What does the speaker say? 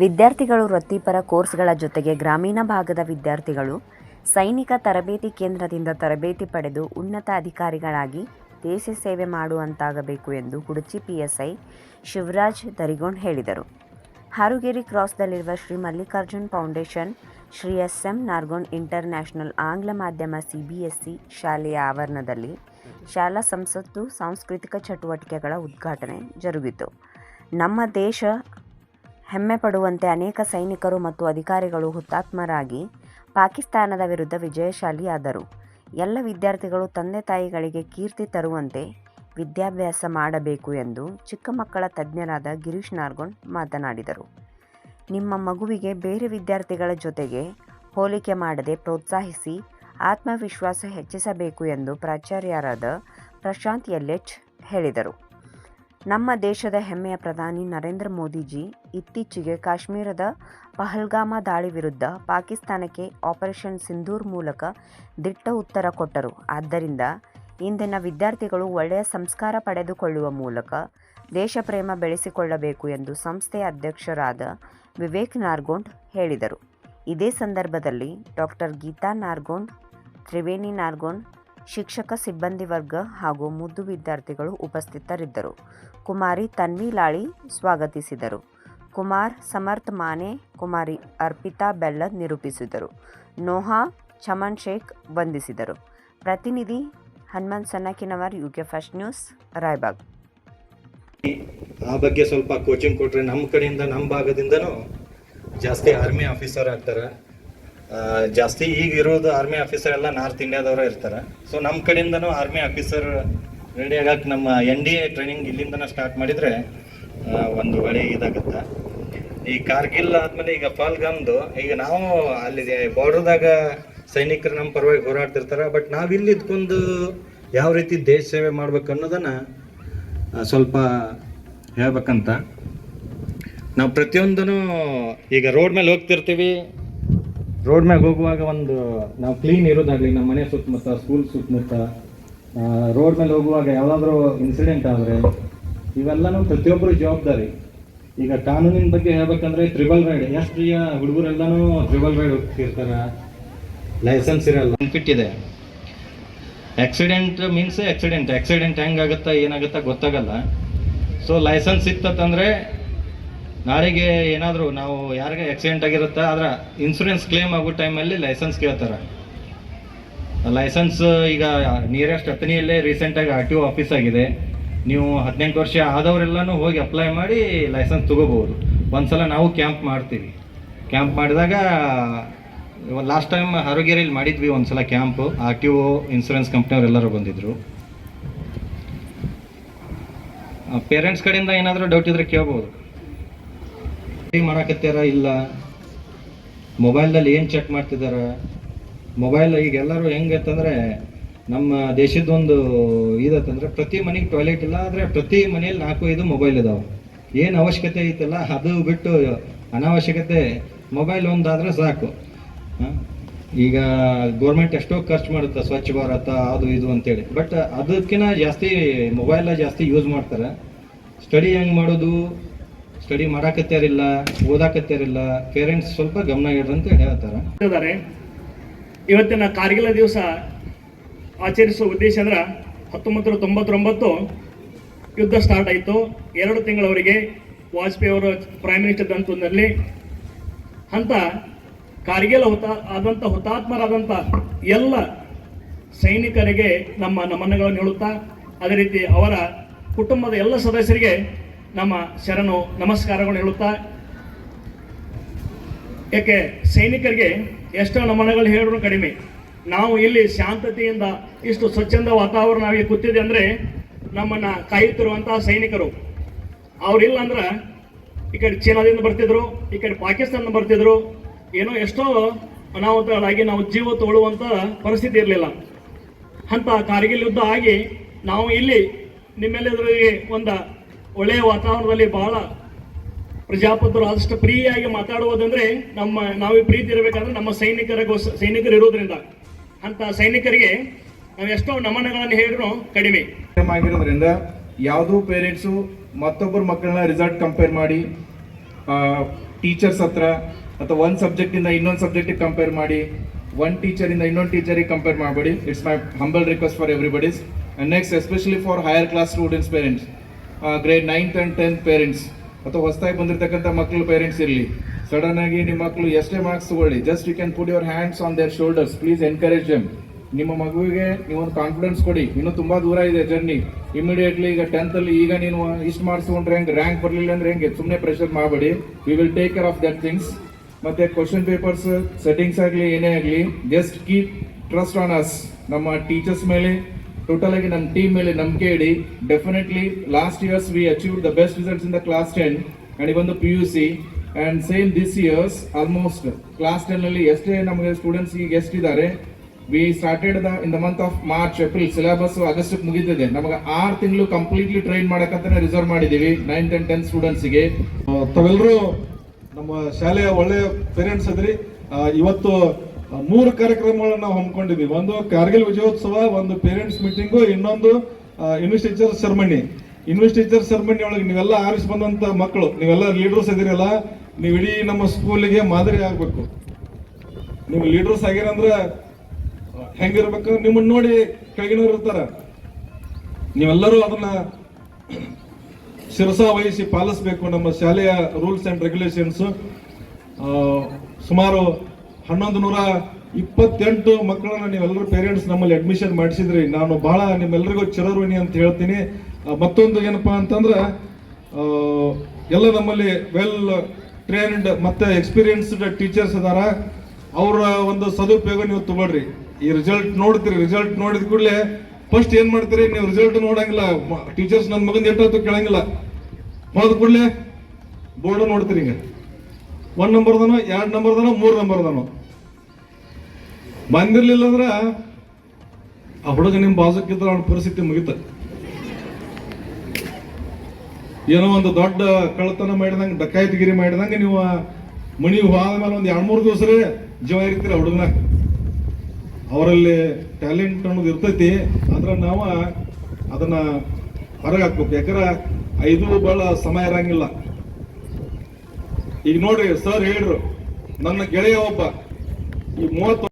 ವಿದ್ಯಾರ್ಥಿಗಳು ವೃತ್ತಿಪರ ಕೋರ್ಸ್ಗಳ ಜೊತೆಗೆ ಗ್ರಾಮೀಣ ಭಾಗದ ವಿದ್ಯಾರ್ಥಿಗಳು ಸೈನಿಕ ತರಬೇತಿ ಕೇಂದ್ರದಿಂದ ತರಬೇತಿ ಪಡೆದು ಉನ್ನತ ಅಧಿಕಾರಿಗಳಾಗಿ ದೇಶ ಸೇವೆ ಮಾಡುವಂತಾಗಬೇಕು ಎಂದು ಕುಡಚಿ ಪಿಎಸ್ಐ ಶಿವರಾಜ್ ದರಿಗೊಂಡ್ ಹೇಳಿದರು. Harugeri ಕ್ರಾಸ್ದಲ್ಲಿರುವ Shri Mallikarjun foundation, Shri S M Nargon international ಆಂಗ್ಲ ಮಾಧ್ಯಮ ಸಿ ಬಿ ಎಸ್ ಸಿ ಶಾಲೆಯ ಆವರಣದಲ್ಲಿ ಶಾಲಾ ಸಂಸತ್ತು ಸಾಂಸ್ಕೃತಿಕ ಚಟುವಟಿಕೆಗಳ ಉದ್ಘಾಟನೆ ಜರುಗಿತು. ನಮ್ಮ ದೇಶ ಹೆಮ್ಮೆ ಪಡುವಂತೆ ಅನೇಕ ಸೈನಿಕರು ಮತ್ತು ಅಧಿಕಾರಿಗಳು ಹುತಾತ್ಮರಾಗಿ ಪಾಕಿಸ್ತಾನದ ವಿರುದ್ಧ ವಿಜಯಶಾಲಿಯಾದರು. ಎಲ್ಲ ವಿದ್ಯಾರ್ಥಿಗಳು ತಂದೆ ತಾಯಿಗಳಿಗೆ ಕೀರ್ತಿ ತರುವಂತೆ ವಿದ್ಯಾಭ್ಯಾಸ ಮಾಡಬೇಕು ಎಂದು ಚಿಕ್ಕ ಮಕ್ಕಳ ತಜ್ಞರಾದ ಗಿರೀಶ್ ನಾರ್ಗೊಂಡ್ ಮಾತನಾಡಿದರು. ನಿಮ್ಮ ಮಗುವಿಗೆ ಬೇರೆ ವಿದ್ಯಾರ್ಥಿಗಳ ಜೊತೆಗೆ ಹೋಲಿಕೆ ಮಾಡದೆ ಪ್ರೋತ್ಸಾಹಿಸಿ ಆತ್ಮವಿಶ್ವಾಸ ಹೆಚ್ಚಿಸಬೇಕು ಎಂದು ಪ್ರಾಚಾರ್ಯರಾದ ಪ್ರಶಾಂತ್ ಎಲ್ಲೆಚ್ ಹೇಳಿದರು. ನಮ್ಮ ದೇಶದ ಹೆಮ್ಮೆಯ ಪ್ರಧಾನಿ ನರೇಂದ್ರ ಮೋದಿಜಿ ಇತ್ತೀಚೆಗೆ ಕಾಶ್ಮೀರದ ಪಹಲ್ಗಾಮ ದಾಳಿ ವಿರುದ್ಧ ಪಾಕಿಸ್ತಾನಕ್ಕೆ ಆಪರೇಷನ್ ಸಿಂಧೂರ್ ಮೂಲಕ ದಿಟ್ಟ ಉತ್ತರ ಕೊಟ್ಟರು. ಆದ್ದರಿಂದ ಇಂದಿನ ವಿದ್ಯಾರ್ಥಿಗಳು ಒಳ್ಳೆಯ ಸಂಸ್ಕಾರ ಪಡೆದುಕೊಳ್ಳುವ ಮೂಲಕ ದೇಶಪ್ರೇಮ ಬೆಳೆಸಿಕೊಳ್ಳಬೇಕು ಎಂದು ಸಂಸ್ಥೆಯ ಅಧ್ಯಕ್ಷರಾದ ವಿವೇಕ್ ನಾರ್ಗೋಂಡ್ ಹೇಳಿದರು. ಇದೇ ಸಂದರ್ಭದಲ್ಲಿ ಡಾಕ್ಟರ್ ಗೀತಾ ನಾರ್ಗೋಂಡ್, ತ್ರಿವೇಣಿ ನಾರ್ಗೋಂಡ್ ಶಿಕ್ಷಕ, ಸಿಬ್ಬಂದಿ ವರ್ಗ ಹಾಗೂ ಮುದ್ದು ವಿದ್ಯಾರ್ಥಿಗಳು ಉಪಸ್ಥಿತರಿದ್ದರು. ಕುಮಾರಿ ತನ್ವಿ ಲಾಳಿ ಸ್ವಾಗತಿಸಿದರು. ಕುಮಾರ್ ಸಮರ್ಥ್ ಮಾನೆ, ಕುಮಾರಿ ಅರ್ಪಿತಾ ಬೆಲ್ಲದ್ ನಿರೂಪಿಸಿದರು. ನೋಹಾ ಚಮನ್ ಶೇಖ್ ವಂದಿಸಿದರು. ಪ್ರತಿನಿಧಿ Hanumant Sannakinavar U K first news, Raybag. ಆ ಬಗ್ಗೆ ಸ್ವಲ್ಪ ಕೋಚಿಂಗ್ ಕೊಟ್ರೆ ನಮ್ಮ ಕಡೆಯಿಂದ, ನಮ್ಮ ಭಾಗದಿಂದನೂ ಜಾಸ್ತಿ ಆರ್ಮಿ ಆಫೀಸರ್ ಆಗ್ತಾರೆ. ಜಾಸ್ತಿ ಈಗ ಇರೋದು ಆರ್ಮಿ ಆಫೀಸರ್ ಎಲ್ಲ ನಾರ್ತ್ ಇಂಡಿಯಾದವರು ಇರ್ತಾರೆ. ಸೊ ನಮ್ಮ ಕಡೆಯಿಂದನೂ ಆರ್ಮಿ ಆಫೀಸರ್ ರೆಡಿ ಆಗಕ್ಕೆ ನಮ್ಮ ಎನ್ ಡಿ ಎ ಟ್ರೈನಿಂಗ್ ಇಲ್ಲಿಂದನೇ ಸ್ಟಾರ್ಟ್ ಮಾಡಿದರೆ ಒಂದು ಒಳ್ಳೆ ಇದಾಗುತ್ತೆ. ಈ ಕಾರ್ಗಿಲ್ ಆದಮೇಲೆ ಈಗ ಫಾಲ್ಗಮ್ದು, ಈಗ ನಾವು ಅಲ್ಲಿ ಬಾರ್ಡರ್ದಾಗ ಸೈನಿಕರು ನಮ್ಮ ಪರವಾಗಿ ಹೋರಾಡ್ತಿರ್ತಾರೆ ಬಟ್ ನಾವು ಇಲ್ಲಿ ಇದ್ಕೊಂಡು ಯಾವ ರೀತಿ ದೇಶ ಸೇವೆ ಮಾಡ್ಬೇಕು ಅನ್ನೋದನ್ನ ಸ್ವಲ್ಪ ಹೇಳ್ಬೇಕಂತ. ನಾವು ಪ್ರತಿಯೊಂದೂ ಈಗ ರೋಡ್ ಮೇಲೆ ಹೋಗ್ತಿರ್ತೀವಿ. ರೋಡ್ ಮ್ಯಾಗ ಹೋಗುವಾಗ ಒಂದು, ನಾವು ಕ್ಲೀನ್ ಇರೋದಾಗ್ಲಿ ನಮ್ಮ ಮನೆ ಸುತ್ತಮುತ್ತ ಸ್ಕೂಲ್ ಸುತ್ತಮುತ್ತ ರೋಡ್ ಮೇಲೆ ಹೋಗುವಾಗ ಯಾವುದಾದ್ರೂ ಇನ್ಸಿಡೆಂಟ್ ಆದರೆ, ಇವೆಲ್ಲನೂ ಪ್ರತಿಯೊಬ್ಬರು ಜವಾಬ್ದಾರಿ. ಈಗ ಕಾನೂನಿನ ಬಗ್ಗೆ ಹೇಳ್ಬೇಕಂದ್ರೆ ತ್ರಿಬಲ್ ರೈಡ್ ಎಷ್ಟು ಈಗ ಹುಡುಗರೆಲ್ಲನೂ ತ್ರಿಬಲ್ ರೈಡ್ ಹೋಗ್ತಿರ್ತಾರೆ. ಲೈಸೆನ್ಸ್ ಇರಲ್ಲ. ಬೆನಿಫಿಟ್ ಇದೆ. ಆಕ್ಸಿಡೆಂಟ್ ಮೀನ್ಸ್ ಆಕ್ಸಿಡೆಂಟ್ ಆಕ್ಸಿಡೆಂಟ್ ಹೆಂಗಾಗುತ್ತಾ, ಏನಾಗುತ್ತಾ ಗೊತ್ತಾಗಲ್ಲ. ಸೊ ಲೈಸೆನ್ಸ್ ಇತ್ತಂದ್ರೆ ನಾಳೆಗೆ ಏನಾದರೂ ನಾವು ಯಾರಿಗೆ ಆಕ್ಸಿಡೆಂಟ್ ಆಗಿರುತ್ತೆ, ಆದ್ರೆ ಇನ್ಸೂರೆನ್ಸ್ ಕ್ಲೇಮ್ ಆಗೋ ಟೈಮಲ್ಲಿ ಲೈಸೆನ್ಸ್ ಕೇಳ್ತಾರೆ. ಲೈಸೆನ್ಸ್ ಈಗ ನಿಯರೆಸ್ಟ್ ಹತ್ತನಿಯಲ್ಲೇ ರೀಸೆಂಟಾಗಿ ಆರ್ ಟಿ ಒ ಆಫೀಸ್ ಆಗಿದೆ. ನೀವು ಹದಿನೆಂಟು ವರ್ಷ ಆದವರೆಲ್ಲನೂ ಹೋಗಿ ಅಪ್ಲೈ ಮಾಡಿ ಲೈಸೆನ್ಸ್ ತಗೋಬೋದು ಒಂದ್ಸಲ ನಾವು ಕ್ಯಾಂಪ್ ಮಾಡ್ತೀವಿ. ಕ್ಯಾಂಪ್ ಮಾಡಿದಾಗ ಲಾಸ್ಟ್ ಟೈಮ್ ಆರೋಗ್ಯರಲ್ಲಿ ಮಾಡಿದ್ವಿ ಒಂದ್ಸಲ camp R T O insurance ಕಂಪ್ನಿಯವರೆಲ್ಲರೂ ಬಂದಿದ್ದರು ಪೇರೆಂಟ್ಸ್ ಕಡೆಯಿಂದ ಏನಾದರೂ ಡೌಟ್ ಇದ್ದರೆ ಕೇಳ್ಬೋದು. ಮಾಡಾಕತ್ಯಾರ ಇಲ್ಲ. ಮೊಬೈಲ್ದಲ್ಲಿ ಏನು ಚೆಕ್ ಮಾಡ್ತಿದಾರ? ಮೊಬೈಲ್ ಈಗ ಎಲ್ಲರೂ ಹೆಂಗತ್ತಂದ್ರೆ ನಮ್ಮ ದೇಶದೊಂದು ಇದತ್ತಂದ್ರೆ ಪ್ರತಿ ಮನೆಗೆ ಟಾಯ್ಲೆಟ್ ಇಲ್ಲ, ಆದರೆ ಪ್ರತಿ ಮನೆಯಲ್ಲಿ ನಾಲ್ಕು ಐದು ಮೊಬೈಲ್ ಇದಾವೆ. ಏನು ಅವಶ್ಯಕತೆ ಐತಲ್ಲ, ಅದು ಬಿಟ್ಟು ಅನಾವಶ್ಯಕತೆ ಮೊಬೈಲ್ ಒಂದಾದ್ರೆ ಸಾಕು. ಈಗ ಗೌರ್ಮೆಂಟ್ ಎಷ್ಟೋ ಖರ್ಚು ಮಾಡುತ್ತೆ, ಸ್ವಚ್ಛ ಭಾರತ, ಅದು ಇದು ಅಂತೇಳಿ. ಬಟ್ ಅದಕ್ಕಿಂತ ಜಾಸ್ತಿ ಮೊಬೈಲ ಜಾಸ್ತಿ ಯೂಸ್ ಮಾಡ್ತಾರೆ. ಸ್ಟಡಿ ಹೆಂಗೆ ಮಾಡೋದು? ಸ್ಟಡಿ ಮಾಡಾಕತ್ಯಾರಿಲ್ಲ ಓದಾಕತ್ಯಾರಿಲ್ಲ ಪೇರೆಂಟ್ಸ್ ಸ್ವಲ್ಪ ಗಮನ ಇಡ್ರಂತ ಹೇಳ್ತಾರೆ. ಇವತ್ತಿನ ಕಾರ್ಗಿಲ ದಿವಸ ಆಚರಿಸುವ ಉದ್ದೇಶ ಅಂದ್ರೆ ಹತ್ತೊಂಬತ್ತು ತೊಂಬತ್ತೊಂಬತ್ತು ಯುದ್ಧ ಸ್ಟಾರ್ಟ್ ಆಯಿತು. ಎರಡು ತಿಂಗಳವರೆಗೆ ವಾಜಪೇಯಿ ಅವರು ಪ್ರೈಮ್ ಮಿನಿಸ್ಟರ್ ಇದ್ದಂತಂದಲ್ಲಿ ಅಂತ ಕಾರ್ಗಿಲ್ ಹುತ ಆದಂಥ ಹುತಾತ್ಮರಾದಂಥ ಎಲ್ಲ ಸೈನಿಕರಿಗೆ ನಮ್ಮ ನಮನಗಳನ್ನು ಹೇಳುತ್ತಾ, ಅದೇ ರೀತಿ ಅವರ ಕುಟುಂಬದ ಎಲ್ಲ ಸದಸ್ಯರಿಗೆ ನಮ್ಮ ಶರಣು ನಮಸ್ಕಾರಗಳು ಹೇಳುತ್ತಾ ಯಾಕೆ ಸೈನಿಕರಿಗೆ ಎಷ್ಟೋ ನಮನಗಳು ಹೇಳಿದ್ರು ಕಡಿಮೆ. ನಾವು ಇಲ್ಲಿ ಶಾಂತತೆಯಿಂದ ಇಷ್ಟು ಸ್ವಚ್ಛಂದ ವಾತಾವರಣ ನಾವೀಗ ಕೂತಿದೆ ಅಂದರೆ ನಮ್ಮನ್ನು ಕಾಯುತ್ತಿರುವಂತಹ ಸೈನಿಕರು. ಅವರಿಲ್ಲ ಅಂದ್ರೆ ಈ ಕಡೆ ಚೀನಾದಿಂದ ಬರ್ತಿದ್ರು, ಈ ಕಡೆ ಪಾಕಿಸ್ತಾನದಿಂದ ಬರ್ತಿದ್ರು. ಏನೋ ಎಷ್ಟೋ ಅನಾಹುತಗಳಾಗಿ ನಾವು ಜೀವ ತಗೊಳ್ಳುವಂಥ ಪರಿಸ್ಥಿತಿ ಇರಲಿಲ್ಲ. ಅಂತ ಕಾರ್ಗಿಲ್ ಯುದ್ಧ ಆಗಿ ನಾವು ಇಲ್ಲಿ ನಿಮ್ಮೆಲ್ಲದರಿಗೆ ಒಂದು ಒಳ್ಳೆಯ ವಾತಾವರಣದಲ್ಲಿ ಬಹಳ ಪ್ರಜಾಪತಿರು ಆದಷ್ಟು ಪ್ರಿಯಾಗಿ ಮಾತಾಡುವುದಂದ್ರೆ ನಮ್ಮ, ನಾವು ಪ್ರೀತಿ ಇರಬೇಕಾದ್ರೆ ನಮ್ಮ ಸೈನಿಕರಿಗೋಸ್ ಸೈನಿಕರು ಇರೋದ್ರಿಂದ ಅಂತ ಸೈನಿಕರಿಗೆ ನಾವು ಎಷ್ಟೋ ನಮನಗಳನ್ನು ಹೇಳಿದ್ರು ಕಡಿಮೆ. ಆಗಿರೋದ್ರಿಂದ ಯಾವುದೂ ಪೇರೆಂಟ್ಸು ಮತ್ತೊಬ್ಬರ ಮಕ್ಕಳನ್ನ ರಿಸಲ್ಟ್ ಕಂಪೇರ್ ಮಾಡಿ ಟೀಚರ್ಸ್ ಹತ್ರ ಅಥವಾ ಒಂದು ಸಬ್ಜೆಕ್ಟಿಂದ ಇನ್ನೊಂದು ಸಬ್ಜೆಕ್ಟಿಗೆ ಕಂಪೇರ್ ಮಾಡಿ ಒನ್ ಟೀಚರಿಂದ ಇನ್ನೊಂದು ಟೀಚರಿಗೆ ಕಂಪೇರ್ ಮಾಡಬೇಡಿ. It's my humble request for everybody's next especially for higher class students parents grade ninth and tenth parents ಅಥವಾ ಹೊಸದಾಗಿ ಬಂದಿರತಕ್ಕಂಥ ಮಕ್ಕಳು ಪೇರೆಂಟ್ಸ್ ಇರಲಿ. ಆಗಿ ನಿಮ್ಮ ಮಕ್ಕಳು ಎಷ್ಟೇ ಮಾರ್ಕ್ಸ್ ತಗೊಳ್ಳಿ just you can put your hands on their shoulders please encourage them ನಿಮ್ಮ ಮಗುವಿಗೆ ನೀವೊಂದು ಕಾನ್ಫಿಡೆನ್ಸ್ ಕೊಡಿ. ಇನ್ನೂ ತುಂಬ ದೂರ ಇದೆ ಜರ್ನಿ ಇಮಿಡಿಯೇಟ್ಲಿ ಈಗ ಟೆಂತ್ ಅಲ್ಲಿ ಈಗ ನೀನು ಇಷ್ಟು ಮಾರ್ಕ್ಸ್ ತಗೊಂಡ್ರೆ ಹೆಂಗೆ? ರ್ಯಾಂಕ್ ಬರಲಿಲ್ಲ ಅಂದ್ರೆ ಹೆಂಗೆ? ಸುಮ್ಮನೆ ಪ್ರೆಷರ್ ಮಾಡಬೇಡಿ. We will take care of that things ಮತ್ತೆ ಕ್ವಶನ್ ಪೇಪರ್ಸ್ ಸೆಟ್ಟಿಂಗ್ಸ್ ಆಗಲಿ, ಏನೇ ಆಗಲಿ just keep trust on us ನಮ್ಮ ಟೀಚರ್ಸ್ ಮೇಲೆ ಟೋಟಲ್ ಆಗಿ ನಮ್ಮ ಟೀಮ್ ಮೇಲೆ ನಂಬಿಕೆ ಇಡಿ. Definitely last years we achieve the best results in the class ten and even P U C and same this years almost class ಟೆನ್ನಲ್ಲಿ ಎಷ್ಟೇ ನಮಗೆ students ಈಗ ಎಷ್ಟಿದ್ದಾರೆ we started the in the month of March April syllabus August ಮುಗಿದಿದೆ. ನಮಗೆ ಆರು ತಿಂಗಳು completely train ಮಾಡಕ್ಕಂತಾನೆ reserve ಮಾಡಿದೀವಿ ninth and tenth ಸ್ಟೂಡೆಂಟ್ಸ್ಗೆ ತಾವೆಲ್ಲರೂ ನಮ್ಮ ಶಾಲೆಯ ಒಳ್ಳೆಯ ಪೇರೆಂಟ್ಸ್ ಅದ್ರಿ. ಇವತ್ತು ಮೂರು ಕಾರ್ಯಕ್ರಮಗಳನ್ನ ನಾವು ಹಮ್ಮಿಕೊಂಡಿದ್ವಿ. ಒಂದು ಕಾರ್ಗಿಲ್ ವಿಜಯೋತ್ಸವ, ಒಂದು ಪೇರೆಂಟ್ಸ್ ಮೀಟಿಂಗು ಇನ್ನೊಂದು ಇನ್ವೆಸ್ಟಿಚರ್ ಸೆರೆಮನಿ ಇನ್ವೆಸ್ಟಿಚರ್ ಸೆರೆಮನಿ ಒಳಗೆ ನೀವೆಲ್ಲ ಆರಿಸಿ ಬಂದಂತ ಮಕ್ಕಳು, ನೀವೆಲ್ಲ ಲೀಡರ್ಸ್ ಇದಿರಲ್ಲ, ನೀವು ಇಡೀ ನಮ್ಮ ಸ್ಕೂಲಿಗೆ ಮಾದರಿ ಆಗ್ಬೇಕು. ನೀವು ಲೀಡರ್ಸ್ ಆಗಿರಂದ್ರ ಹೆಂಗಿರ್ಬೇಕು? ನಿಮ್ಮನ್ನ ನೋಡಿ ಕೆಳಗಿನವ್ರು ಇರ್ತಾರ. ನೀವೆಲ್ಲರೂ ಅದನ್ನ ಶಿರಸ ವಹಿಸಿ ಪಾಲಿಸಬೇಕು. ನಮ್ಮ ಶಾಲೆಯ ರೂಲ್ಸ್ ಅಂಡ್ ರೆಗ್ಯುಲೇಷನ್ಸ್ ಸುಮಾರು ಹನ್ನೊಂದು ನೂರ ಇಪ್ಪತ್ತೆಂಟು ಮಕ್ಕಳನ್ನ ನೀವೆಲ್ಲರೂ ಪೇರೆಂಟ್ಸ್ ನಮ್ಮಲ್ಲಿ ಅಡ್ಮಿಷನ್ ಮಾಡಿಸಿದ್ರಿ. ನಾನು ಬಹಳ ನಿಮ್ಮೆಲ್ಲರಿಗೂ ಚಿರಋಣಿ ಅಂತ ಹೇಳ್ತೀನಿ. ಮತ್ತೊಂದು ಏನಪ್ಪಾ ಅಂತಂದ್ರೆ ಎಲ್ಲ ನಮ್ಮಲ್ಲಿ ವೆಲ್ ಟ್ರೈನ್ಡ್ ಮತ್ತೆ ಎಕ್ಸ್ಪೀರಿಯನ್ಸ್ಡ್ ಟೀಚರ್ಸ್ ಇದಾರ. ಅವರ ಒಂದು ಸದುಪಯೋಗ ನೀವು ತಗೊಳ್ರಿ. ಈ ರಿಸಲ್ಟ್ ನೋಡ್ತೀರಿ. ರಿಸಲ್ಟ್ ನೋಡಿದ ಕೂಡಲೇ ಫಸ್ಟ್ ಏನ್ ಮಾಡ್ತೀರಿ? ನೀವು ರಿಸಲ್ಟ್ ನೋಡಂಗಿಲ್ಲ. ಟೀಚರ್ಸ್ ನನ್ನ ಮಗನ್ ಎಷ್ಟೊತ್ತು ಕೇಳಂಗಿಲ್ಲ. ಹೋದ ಕೂಡಲೇ ಬೋರ್ಡ್ ನೋಡ್ತೀರಿ ಈಗ ಒಂದ್ ನಂಬರ್ದನೋ, ಎರಡು ನಂಬರ್ದನೋ, ಮೂರು ನಂಬರ್ದನೋ. ಬಂದಿರಲಿಲ್ಲ ಅಂದ್ರೆ ಆ ಹುಡುಗ ನಿಮ್ಮ ಬಾಜುಕಿದ್ರ ಅವನ ಪರಿಸ್ಥಿತಿ ಮುಗಿತ. ಏನೋ ಒಂದು ದೊಡ್ಡ ಕಳ್ಳತನ ಮಾಡಿದಂಗ ಡಕಾಯತ್ಗಿರಿ ಮಾಡಿದಂಗ ನೀವು ಮಣಿ ಹೋದ ಮೇಲೆ ಒಂದು ಎರಡು ಮೂರು ದಿವಸ ಜೀವ ಇರ್ತೀರ ಹುಡುಗನ. ಅವರಲ್ಲಿ ಟ್ಯಾಲೆಂಟ್ ಅನ್ನೋದು ಇರ್ತೈತಿ, ಆದ್ರೆ ನಾವು ಅದನ್ನ ಹೊರಗೆ ಹಾಕ್ಬೇಕು. ಯಾಕಂದ್ರೆ ಐದು ಬಹಳ ಸಮಯ ಇರಂಗಿಲ್ಲ. ಈಗ ನೋಡ್ರಿ ಸರ್ ಹೇಳ್ರು ನನ್ನ ಗೆಳೆಯ ಒಬ್ಬ ಈ ಮೂವತ್ತು